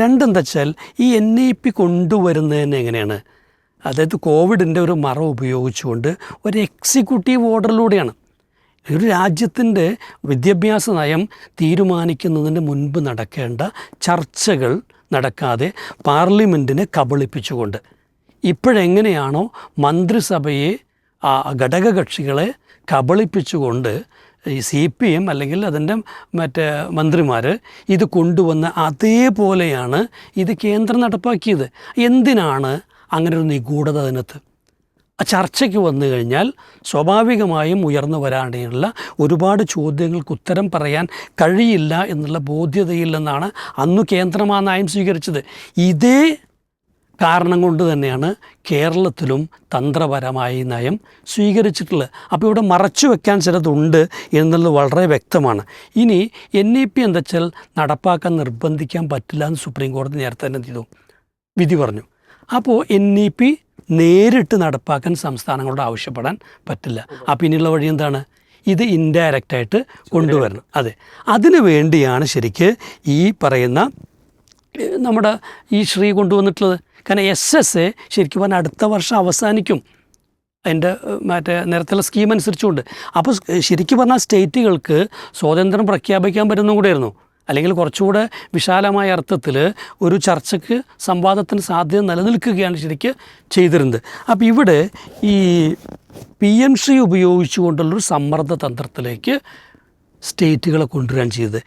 രണ്ടെന്താ വെച്ചാൽ ഈ N E P കൊണ്ടുവരുന്നതിന് എങ്ങനെയാണ്? അതായത് കോവിഡിന്റെ ഒരു മറ ഉപയോഗിച്ചുകൊണ്ട് ഒരു എക്സിക്യൂട്ടീവ് ഓർഡറിലൂടെയാണ്. ഒരു രാജ്യത്തിന്റെ വിദ്യാഭ്യാസ നയം തീരുമാനിക്കുന്നതിന് മുൻപ് നടക്കേണ്ട ചർച്ചകൾ നടക്കാതെ പാർലമെന്റിനെ കബളിപ്പിച്ചുകൊണ്ട്. ഇപ്പോഴെങ്ങനെയാണോ മന്ത്രിസഭയെ ഘടകകക്ഷികളെ കബളിപ്പിച്ചുകൊണ്ട് ഈ സി പി എം അല്ലെങ്കിൽ അതിന്റെ മറ്റേ മന്ത്രിമാർ ഇത് കൊണ്ടുവന്ന അതേപോലെയാണ് ഇത് കേന്ദ്രം നടപ്പാക്കിയത്. എന്തിനാണ് അങ്ങനെ ഒരു നിഗൂഢത അതിനകത്ത്? ചർച്ചയ്ക്ക് വന്നു കഴിഞ്ഞാൽ സ്വാഭാവികമായും ഉയർന്നു വരാനുള്ള ഒരുപാട് ചോദ്യങ്ങൾക്ക് ഉത്തരം പറയാൻ കഴിയില്ല എന്നുള്ള ബോധ്യതയില്ലെന്നാണ് അന്ന് കേന്ദ്രമാ നയം സ്വീകരിച്ചത്. ഇതേ കാരണം കൊണ്ട് തന്നെയാണ് കേരളത്തിലും തന്ത്രപരമായി നയം സ്വീകരിച്ചിട്ടുള്ളത്. അപ്പോൾ ഇവിടെ മറച്ചു വെക്കാൻ ചിലതുണ്ട് എന്നുള്ളത് വളരെ വ്യക്തമാണ്. ഇനി എൻ ഇ പി എന്താ വെച്ചാൽ നടപ്പാക്കാൻ നിർബന്ധിക്കാൻ പറ്റില്ല എന്ന് സുപ്രീം കോടതി നേരത്തെ തന്നെ ചെയ്തു. വിധി പറഞ്ഞു. അപ്പോൾ എൻ ഇ പി നേരിട്ട് നടപ്പാക്കാൻ സംസ്ഥാനങ്ങളോട് ആവശ്യപ്പെടാൻ പറ്റില്ല. അപ്പോൾ ഇനിയുള്ള വഴി എന്താണ്? ഇത് ഇൻഡയറക്റ്റായിട്ട് കൊണ്ടുവരണം. അതെ. അതിനു വേണ്ടിയാണ് ശരിക്ക് ഈ പറയുന്ന നമ്മുടെ ഈ ശ്രീ കൊണ്ടുവന്നിട്ടുള്ളത്. കാരണം എസ് എസ് എ ശരിക്കും പറഞ്ഞാൽ അടുത്ത വർഷം അവസാനിക്കും. അതിന്റെ മറ്റേ നിരത്തിലുള്ള സ്കീം അനുസരിച്ചുകൊണ്ട്. അപ്പോൾ ശരിക്കും പറഞ്ഞാൽ സ്റ്റേറ്റുകൾക്ക് സ്വാതന്ത്ര്യം പ്രഖ്യാപിക്കാൻ പറ്റുന്ന കൂടെയായിരുന്നു. അല്ലെങ്കിൽ കുറച്ചുകൂടെ വിശാലമായ അർത്ഥത്തിൽ ഒരു ചർച്ചയ്ക്ക് സംവാദത്തിന് സാധ്യത നിലനിൽക്കുകയാണ് ശരിക്ക് ചെയ്തിരുന്നത്. അപ്പോൾ ഇവിടെ ഈ പി എം ശ്രീ ഉപയോഗിച്ചുകൊണ്ടുള്ളൊരു സമ്മർദ്ദ തന്ത്രത്തിലേക്ക് സ്റ്റേറ്റുകളെ കൊണ്ടുവരാൻ ചെയ്തത്.